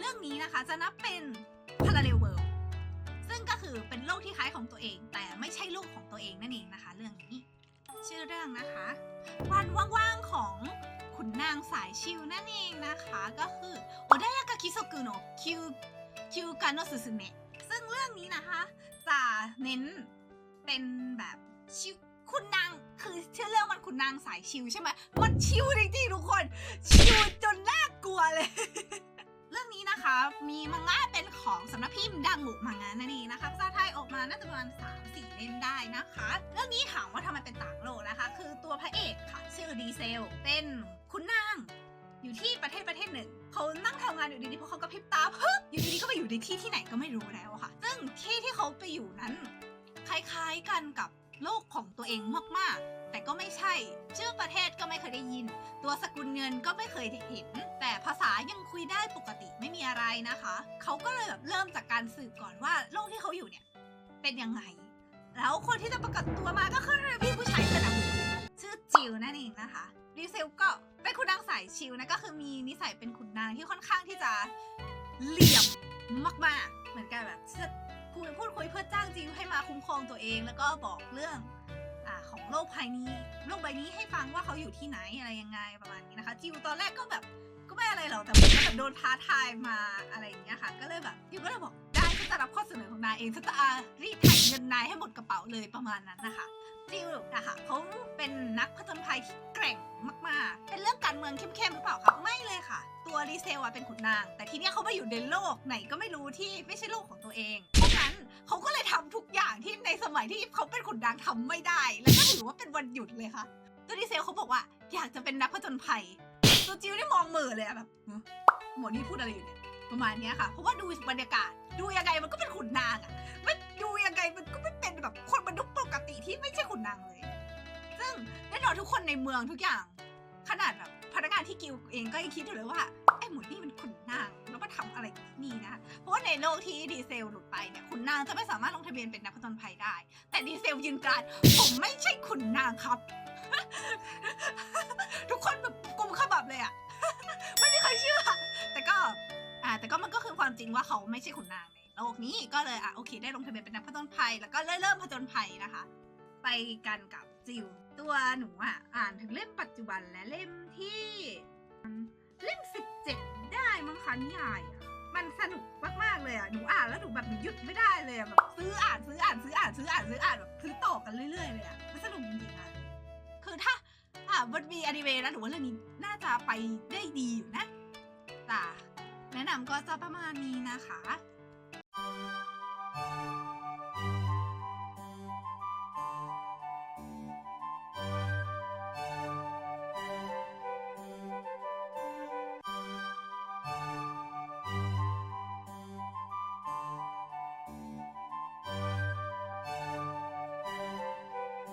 เรื่องนี้นะคะจะนับเป็น parallel world ซึ่งก็คือเป็นโลกที่คล้ายของตัวเอง แต่ไม่ใช่โลกของตัวเองนั่นเองนะคะ เรื่องนี้ ชื่อเรื่องนะคะ วันว่างๆของขุนนางสายชิวนั่นเองนะคะก็คือโอดายากาคิโซกุโนะคิวคิวกาโนสุสุเนะซึ่งเรื่องนี้นะคะจะเน้นเป็นแบบชิวคุณนางคือชื่อเรื่องมันคุณนางสายชิวใช่ไหมมันชิวจริงๆทุกคน ชิวจนน่ากลัวเลย มีมังงะเป็นของสำนักพิมพ์ดังบุมังงะนั่นเองนะคะภาษาไทยออกมาน่าจะประมาณ3 4 เล่มได้นะคะ เรื่องนี้ถามว่าทำไมเป็นต่างโลกนะคะ คือตัวพระเอกค่ะชื่อดีเซล เป็นคุณนางอยู่ที่ประเทศประเทศหนึ่ง เขานั่งทำงานอยู่ดีๆเพราะเขากระพริบตาปึ๊บอยู่ดีๆก็ไปอยู่ในที่ที่ไหนก็ไม่รู้แล้วค่ะ ซึ่งที่ที่เขาไปอยู่นั้น คล้ายๆกันกับโลกของตัวเองมากๆ แต่ก็ไม่ใช่ ชื่อประเทศก็ไม่เคย ตัวสกุลเงินก็ไม่เคยเห็น แต่ภาษายังคุยได้ปกติไม่มีอะไรนะคะ เขาก็เลยแบบเริ่มจากการสืบก่อนว่าโลกที่เขาอยู่เนี่ย เป็นยังไง แล้วคนที่จะประกาศตัวมาก็คือพี่ผู้ชายคนนั้นชื่อจิวนั่นเองนะคะดีเซลก็เป็นคุณนางสายชิวนะก็คือมีนิสัยเป็นขุนนางที่ค่อนข้างที่จะเหลี่ยมมากๆ เหมือนกันแบบพูดคุยเพื่อจ้างจิวให้มาคุ้มครองตัวเอง แล้วก็บอกเรื่อง ของโลกภายนี้โลกใบนี้ให้ฟังว่าเขาอยู่ที่ไหนอะไรยังไงประมาณนี้นะคะ จิวตอนแรกก็แบบก็ไม่อะไรหรอกแต่เหมือนกับแบบโดนท้าทายมาอะไรอย่างเงี้ยค่ะ ก็เลยแบบจิวก็เลยบอกได้ฉันจะรับข้อเสนอของนายเองฉันจะรีดไถเงินนายให้หมดกระเป๋าเลยประมาณนั้นนะคะจิวนะคะเขาเป็นนักผจญภัยที่แกร่งมากๆ เป็นเรื่องการเมืองเข้มๆหรือเปล่าคะไม่เลยค่ะ ตัวรีเซลอะเป็นขุนนาง แต่ทีเนี้ยเขาไปอยู่ในโลกไหนก็ไม่รู้ที่ไม่ใช่โลกของตัวเอง เขาก็เลยทำทุกอย่างที่ในสมัยที่เขาเป็นขุนนางทำไม่ได้ แล้วก็ถือว่าเป็นวันหยุดเลยค่ะตัวรีเซลเขาบอกว่าอยากจะเป็นนักผจญภัยตัวจิวได้มองมือเลยอะแบบหมอนี่พูดอะไรอยู่เนี่ยประมาณนี้ค่ะ เพราะว่าดูบรรยากาศ ดูยังไงมันก็เป็นขุนนางอะไม่ดูยังไงมันก็ไม่เป็นแบบคนมนุษย์ปกติที่ไม่ใช่ขุนนางเลย ซึ่งแน่นอนทุกคนในเมืองทุกอย่าง ขนาดแบบพนักงานที่กิลด์เองก็ยังคิดอยู่เลยว่าไอ้หมดนี่มันขุนนาง แล้วมาทำอะไรนี่นะ เพราะว่าในโลกที่ดีเซลหลุดไปเนี่ยขุนนางจะไม่สามารถลงทะเบียนเป็นนักผจญภัยได้ แต่ดีเซลยืนกรานผมไม่ใช่ขุนนางครับ ทุกคนแบบกลุมขมับเลยอะไม่มีใครเชื่อ แต่ก็อ่าแต่ก็มันก็คือความจริงว่าเขาไม่ใช่ขุนนางในโลกนี้ก็เลยอะโอเค ได้ลงทะเบียนเป็นนักผจญภัย แล้วก็เริ่มผจญภัยนะคะ ไปกันกับจิวตัวหนูอะอ่านถึงเล่มปัจจุบันและเล่มที่เล่มสิบเจ็ดได้มั้านิยายอะมันสนุกมากๆเลยอะหนูอ่านแล้วหนูแบบหนูหยุดไม่ได้เลยอะแบบซื้ออ่านซื้ออ่านซื้ออ่านซื้ออ่านซื้ออ่านแบบซื้อต่อกันเรื่อยๆเลยอะมันสนุกจริงๆอะคือถ้าอะมันมีอนิเมะแล้วหนูว่าเรื่องนี้น่าจะไปได้ดีอยู่นะแต่แนะนำก็จะประมาณนี้นะคะ